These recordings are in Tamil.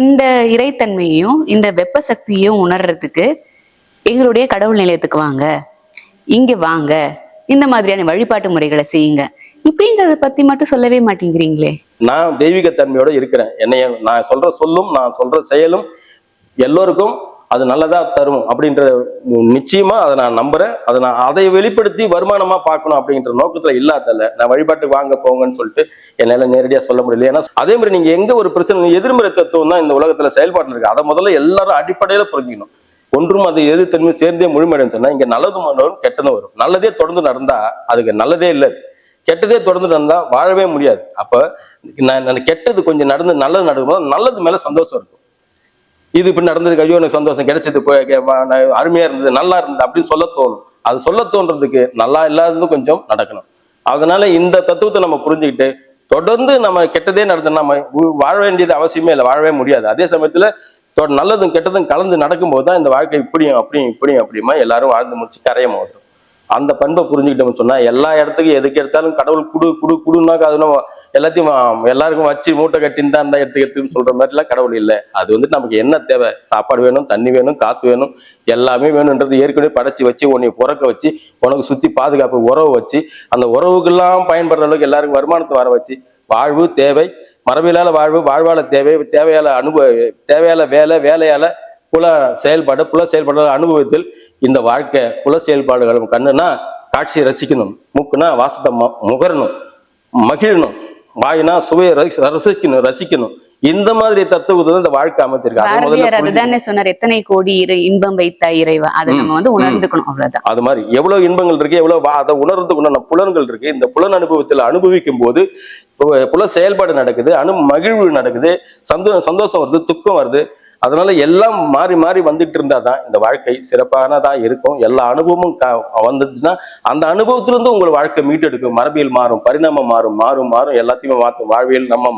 இந்த இறைத்தன்மையையும் இந்த வெப்ப சக்தியையும் உணர்றதுக்கு எங்களுடைய கடவுள் நிலையத்துக்கு வாங்க. இங்க வாங்க. இந்த மாதிரியான வழிபாட்டு முறைகளை செய்யுங்க. இப்படிங்கிறத பத்தி மட்டும் சொல்லவே மாட்டேங்கிறீங்களே. நான் தெய்வீக தன்மையோட இருக்கிறேன். என்னைய நான் சொல்ற சொல்லும் நான் சொல்ற செயலும் எல்லோருக்கும் அது நல்லதா தரும் அப்படின்ற நிச்சயமா அதை நான் நம்புறேன். அதை நான் அதை வெளிப்படுத்தி வருமானமா பார்க்கணும் அப்படின்ற நோக்கத்துல இல்லாதல்ல நான் வழிபாட்டுக்கு வாங்க போங்கன்னு சொல்லிட்டு என்னால நேரடியா சொல்ல முடியல. ஏன்னா அதே மாதிரி நீங்க எங்க ஒரு பிரச்சனை எதிர்மறை தத்துவம் தான் இந்த உலகத்துல செயல்பாட்டில் இருக்கு. அதை முதல்ல எல்லாரும் அடிப்படையில புரிஞ்சுக்கணும். ஒன்றும் அது எது தன்மை சேர்ந்தே முழுமையடையும் சொன்னா இங்க நல்லதும் வரும் கெட்டதும் வரும். நல்லதே தொடர்ந்து நடந்தா அதுக்கு நல்லதே இல்லை கெட்டதே தொடர்ந்து நடந்தா வாழவே முடியாது. அப்ப நான் நான் கெட்டது கொஞ்சம் நடந்து நல்லது நடக்கும்போது நல்லது மேல சந்தோஷம் இருக்கும். இது இப்படி நடந்திருக்கு ஐயோ எனக்கு சந்தோஷம் கிடைச்சது போய் அருமையா இருந்தது நல்லா இருந்தது அப்படின்னு சொல்ல தோணும். அது சொல்ல தோன்றதுக்கு நல்லா இல்லாதது கொஞ்சம் நடக்கணும். அதனால இந்த தத்துவத்தை நம்ம புரிஞ்சுக்கிட்டு தொடர்ந்து நம்ம கெட்டதே நடந்தோம் நம்ம வாழ வேண்டியது அவசியமே இல்லை வாழவே முடியாது. அதே சமயத்துல தொ- நல்லதும் கெட்டதும் கலந்து நடக்கும்போது தான் இந்த வாழ்க்கை இப்படியும் அப்படியும் இப்படியும் அப்படியுமா எல்லாரும் வாழ்ந்து முடிச்சு கரையம் மோதும். அந்த பண்பை புரிஞ்சுக்கிட்டோம்னு சொன்னா எல்லா இடத்துக்கும் எதுக்கு எடுத்தாலும் கடவுள் குடு குடு குடுனாக்கா அது நம்ம எல்லாத்தையும் எல்லாருக்கும் வச்சு மூட்டை கட்டின்னு தான் இருந்தா எடுத்து எடுத்துன்னு சொல்ற மாதிரிலாம் கடவுள் இல்லை. அது வந்து நமக்கு என்ன தேவை? சாப்பாடு வேணும் தண்ணி வேணும் காத்து வேணும். எல்லாமே வேணுன்றது ஏற்கனவே படைச்சு வச்சு உன்னை புறக்க வச்சு உனக்கு சுத்தி பாதுகாப்பு உறவு வச்சு அந்த உறவுக்கெல்லாம் பயன்படுற அளவுக்கு எல்லாருக்கும் வருமானத்தை வர வச்சு வாழ்வு தேவை மரபியலால வாழ்வு வாழ்வால தேவை தேவையால அனுபவ தேவையால வேலை வேலையால புல செயல்பாடு புல செயல்பாடுகள் அனுபவத்தில் இந்த வாழ்க்கை புல செயல்பாடுகளும் கண்ணுனா காட்சியை ரசிக்கணும் மூக்குனா வாசத்தை முகரணும் மகிழணும். வாயினா சுவையை ரசி- ரசிக்கணும் ரசிக்கணும். இந்த மாதிரி தத்துவத்தை இந்த வாழ்க்கை அமைச்சிருக்கு அதை முதல்ல பாரதியார் புரிஞ்சுக்கணும். அதுதானே சொன்னார் எத்தனை கோடி இன்பம் வைத்தா இறைவா? அதை நம்ம வந்து உணர்ந்துக்கணும் அவ்வளவுதான். அது மாதிரி எவ்வளவு இன்பங்கள் இருக்கு எவ்வளவு அதை உணர்றதுக்கு உண்டான புலன்கள் இருக்கு. இந்த புலன் அனுபவத்தில் அனுபவிக்கும் போது புல செயல்பாடு நடக்குது அனு மகிழ்வு நடக்குது சந்தோ சந்தோஷம் வருது துக்கம் வருது. அதனால எல்லாம் மாறி மாறி வந்துட்டு இருந்தாதான் இந்த வாழ்க்கை சிறப்பானதா இருக்கும். எல்லா அனுபவமும் க- வந்துச்சுன்னா அந்த அனுபவத்திலிருந்து உங்கள் வாழ்க்கை மீட்டெடுக்கும். மரபியல் மாறும் பரிணாமம் மாறும் மாறும் மாறும். எல்லாத்தையுமே மாற்றும் வாழ்வியல் நம்ம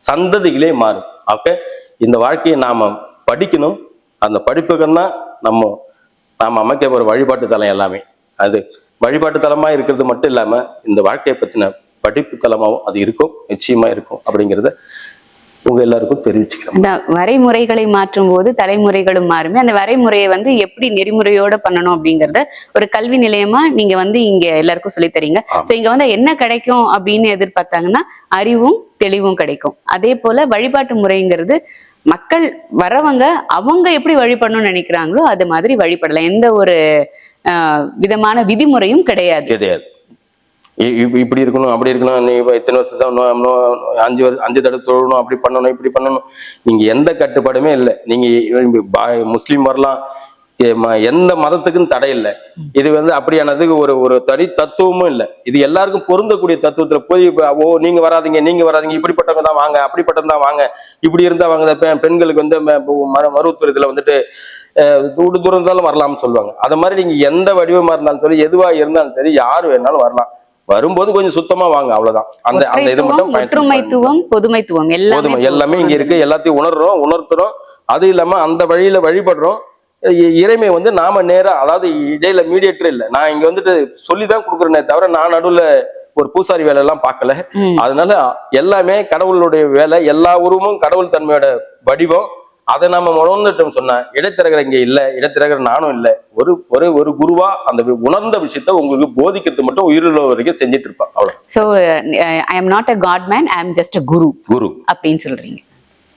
சந்ததிகளே மாறும். அப்போ இந்த வாழ்க்கையை நாம படிக்கணும். அந்த படிப்புகள் தான் நம்ம நாம் அமைக்க போகிற வழிபாட்டு தலம் எல்லாமே. அது வழிபாட்டு தலமா இருக்கிறது மட்டும் இல்லாமல் இந்த வாழ்க்கையை பற்றின படிப்பு தலமாகவும் அது இருக்கும். நிச்சயமா இருக்கும் அப்படிங்கிறத உங்க எல்லாருக்கும் தெரிவிச்சுக்கிறேன் வரைமுறைகளை மாற்றும் போது தலைமுறைகளும் மாறுமே அந்த வரைமுறையை வந்து எப்படி நெறிமுறையோட பண்ணணும் அப்படிங்கறத ஒரு கல்வி நிலையமா நீங்க வந்து இங்க எல்லாருக்கும் சொல்லித் தரீங்க. சோ இங்க வந்து என்ன கிடைக்கும் அப்படின்னு எதிர்பார்த்தாங்கன்னா அறிவும் தெளிவும் கிடைக்கும். அதே போல வழிபாட்டு முறைங்கிறது மக்கள் வரவங்க அவங்க எப்படி வழிபடணும்னு நினைக்கிறாங்களோ அது மாதிரி வழிபடலாம். எந்த ஒரு விதமான விதிமுறையும் கிடையாது. கிடையாது. இப்படி இருக்கணும் அப்படி இருக்கணும் நீ இத்தனை வருஷம் தான் அஞ்சு வருஷம் அஞ்சு தடவை தொழணும் அப்படி பண்ணணும் இப்படி பண்ணணும். நீங்க எந்த கட்டுப்பாடுமே இல்லை. நீங்க பா- முஸ்லீம் வரலாம். ம- எந்த மதத்துக்கும் தடை இல்லை. இது வந்து அப்படியானதுக்கு ஒரு ஒரு தனி தத்துவமும் இல்லை. இது எல்லாருக்கும் பொருந்தக்கூடிய தத்துவத்துல போய் ஓ நீங்க வராதீங்க நீங்க வராதீங்க இப்படிப்பட்டவங்க தான் வாங்க அப்படிப்பட்டவங்க தான் வாங்க இப்படி இருந்தா வாங்க பெண்களுக்கு வந்து ம- மரு மருத்துவத்துல வந்துட்டு அஹ், தூடு தூரம் இருந்தாலும் வரலாம்னு சொல்லுவாங்க. அது மாதிரி நீங்க எந்த வடிவமா இருந்தாலும் சரி எதுவா இருந்தாலும் சரி யார் வேணாலும் வரலாம். வரும்போது கொஞ்சம் சுத்தமா வாங்க அவ்வளவுதான். அந்த அந்த இது மட்டும் ஒற்றுமைத்துவம் பொதுமைத்துவம் எல்லாமே போதுமா எல்லாமே இங்க இருக்கு. எல்லாத்தையும் உணர்றோம் உணர்த்துறோம். அது இல்லாம அந்த வழியில வழிபடுறோம். இறைமை வந்து நாம நேரா அதாவது இடையில மீடியேட்டர் இல்ல. நான் இங்க வந்துட்டு சொல்லிதான் கொடுக்குறேனே தவிர நான் நடுவுல ஒரு பூசாரி வேலை எல்லாம் பார்க்கல. அதனால எல்லாமே கடவுளுடைய வேலை எல்லா உருவமும் கடவுள் தன்மையோட வடிவம். அதை நம்ம உணர்ந்துட்டோம் சொன்னா இடைத்தரகர் இங்க இல்ல இடைத்தரகர் நானும் இல்ல. ஒரு ஒரு ஒரு குருவா அந்த உணர்ந்த விஷயத்த உங்களுக்கு போதிக்கிறது மட்டும் உயிருள்ள வரைக்கும் செஞ்சுட்டு இருப்பான். அவ்வளவு so I am not a god man I am just a guru guru. அப்படின்னு சொல்றீங்க.